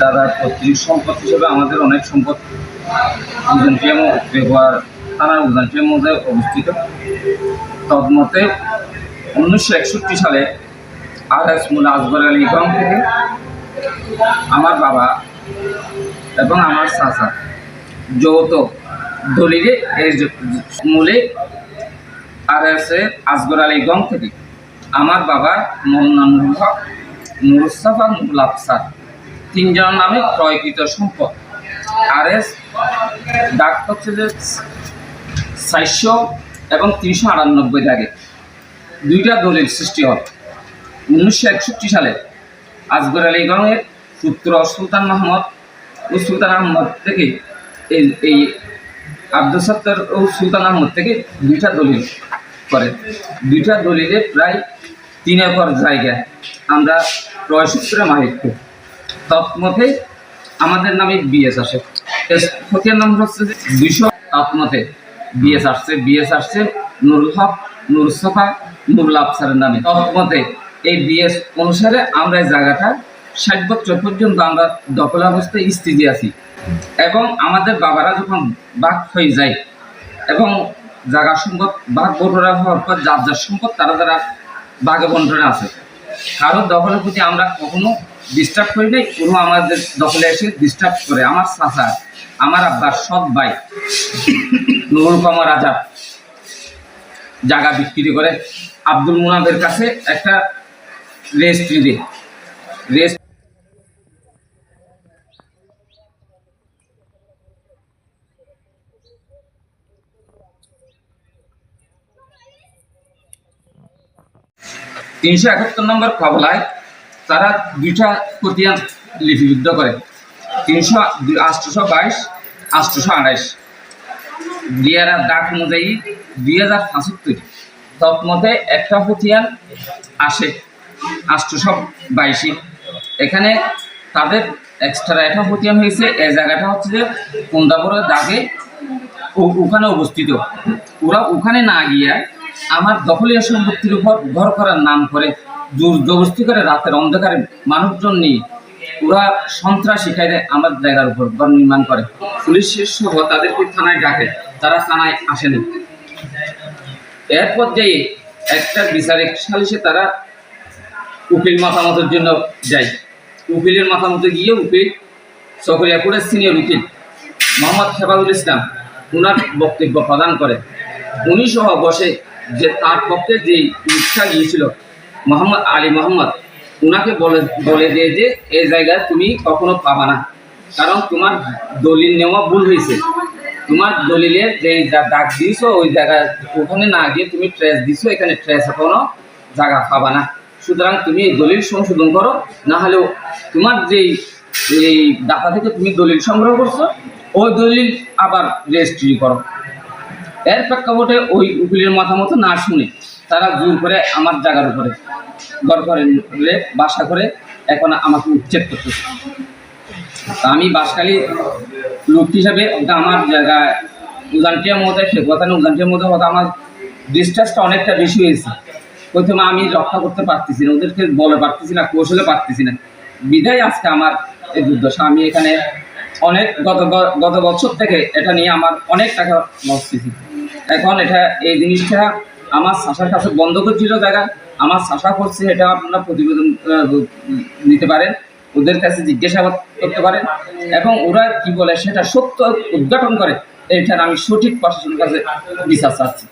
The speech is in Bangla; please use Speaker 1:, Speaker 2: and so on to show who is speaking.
Speaker 1: দাদার পৈতৃক সম্পদ হিসেবে আমাদের অনেক সম্পদ উজানটিয়া ব্যবহার থানার উজানটিয়া মধ্যে অবস্থিত। তদমতে উনিশশো একষট্টি সালে আর এস মুলা আকবর আলী গ্রাম থেকে আমার বাবা এবং আমার চাচা যৌথ দলিলে এই মূলে R S A Asgar Ali গং থেকে আমার বাবা মৌলানা নুরুল হক নুরুস্তাফা নুরুল আফসার তিনজনের নামে ক্রয়কৃত সম্পদ। আর এস ডাক হচ্ছে যে চারশো এবং তিনশো আটানব্বই দাগে। দুইটা দলিল সৃষ্টি হয় উনিশশো একষট্টি সালে আসগর আলী গংয়ের পুত্র সুলতান মাহমদ ও সুলতান আহমদ থেকে এই এই আব্দুল সত্তর ও সুলতান আহমদ থেকে দুইটা দলিল করে। দুইটা দলিলে প্রায় তিন একর জায়গা। আমরা ক্রয় সূত্রে মালিক তৎমতে আমাদের নামে বিএস আসে। ফকির নাম হচ্ছে যে দুইশো তৎমতে বিএস আসছে। বিএস আসছে নুরুল হক, নুরুল সফা, নুরুল আফসারের নামে। তৎমতে এই বিএস অনুসারে আমরা জায়গাটা ষাট বছর পর্যন্ত আমরা দখল অবস্থায় স্থিতি আছি। এবং আমাদের বাবারা যখন বাঘ হয়ে যায় এবং জায়গা সম্পদ, বাঘ বটরা হওয়ার পর যার যার সম্পদ, তারা তারা বাঘে বন্টনে আছে। কারোর দখলের প্রতি আমরা কখনো ডিস্টার্ব করি নাই কোনো আমাদের দখলে এসে ডিস্টার্ব করে। আমার চাচা, আমার আব্বার সৎ ভাই, নুরুল কমর রাজা জায়গা বিক্রি করে। আব্দুল মুনাফের কাছে একটা রেজিস্ট্রি দিয়ে রেজিস্ট্রি তিনশো একাত্তর নম্বর কবলায় তারা দুইটা খতিয়ান লিপিবদ্ধ করে, তিনশো আটশোশো বাইশ আটশোশো আঠাইশ। দিয়ারা ডাক অনুযায়ী দুই হাজার পঁচাত্তর। তৎমতে একটা খতিয়ান আসে আটশোশো বাইশে। এখানে তাদের এক্সট্রা একটা খতিয়ান হয়েছে এই জায়গাটা হচ্ছে যে কুন্দাপুরের দাগে ওখানে অবস্থিত। ওরা ওখানে না গিয়ে আমার দখলীয় সম্পত্তির উপর ঘর করার নাম করে। জোর জবস্তি করে রাতের অন্ধকারে মানুষজন নিয়ে ওরা সন্ত্রাসী খাইলে আমার জায়গার উপর ঘর নির্মাণ করে। পুলিশের সহ তাদেরকে থানায় ডাকে, তারা থানায় আসেনি। এর পর্যায়ে একটা বিচারিক সালিশে তারা উকিল মতামতের জন্য যায়। উকিলের মতামতে গিয়ে উকিল চকরিয়াপুরের সিনিয়র উকিল মোহাম্মদ হেফাজুল ইসলাম ওনার বক্তব্য প্রদান করে। উনি সহ বসে যে তার পক্ষে যে ইচ্ছা গিয়েছিল মোহাম্মদ আলী মোহাম্মদ ওনাকে বলে বলে দিয়ে যে এই জায়গায় তুমি কখনো পাবা না। কারণ তোমার দলিল নেওয়া ভুল হয়েছে। তোমার দলিলের যে দাগ দিয়েছ, ওই জায়গায় ওখানে না গিয়ে তুমি ট্রেস দিছো, এখানে ট্রেস কোনো জায়গা পাবা না। সুতরাং তুমি এই দলিল সংশোধন করো, না হলেও তোমার যেই, এই ডাটা থেকে তুমি দলিল সংগ্রহ করছ, ওই দলিল আবার রেজিস্ট্রি করো। এর প্রেক্ষাপটে ওই উকিলের মাথা মতো না শুনে তারা জোর করে আমার জায়গার উপরে ঘর করে বাসা করে এখন আমাকে উচ্ছেদ করতেছে। তা আমি বাসকালী লোক হিসাবে ওটা আমার জায়গায় উজানটিয়ার মধ্যে, সে কথা না, উজানটিয়ার মধ্যে কথা আমার ডিস্টেন্সটা অনেকটা বেশি হয়েছে। প্রথমে আমি রক্ষা করতে পারতেছি না, ওদেরকে বলে পারতেছি না, কৌশলে পারতেছি না। বিধায় আজকে আমার এই দুর্দশা আমি এখানে অনেক, গত গত বছর থেকে এটা নিয়ে আমার অনেক টাকা লস এখন এটা, এই জিনিসটা আমার শাসার কাছে বন্ধ করছিল জায়গা। আমার শাসা করছে, এটা আপনারা প্রতিবেদন নিতে পারেন। ওদের কাছে জিজ্ঞাসাবাদ করতে পারেন। এবং ওরা কি বলে, সেটা সত্য উদ্ঘাটন করে। এটার আমি সঠিক প্রশাসনের কাছে বিচার চাচ্ছি।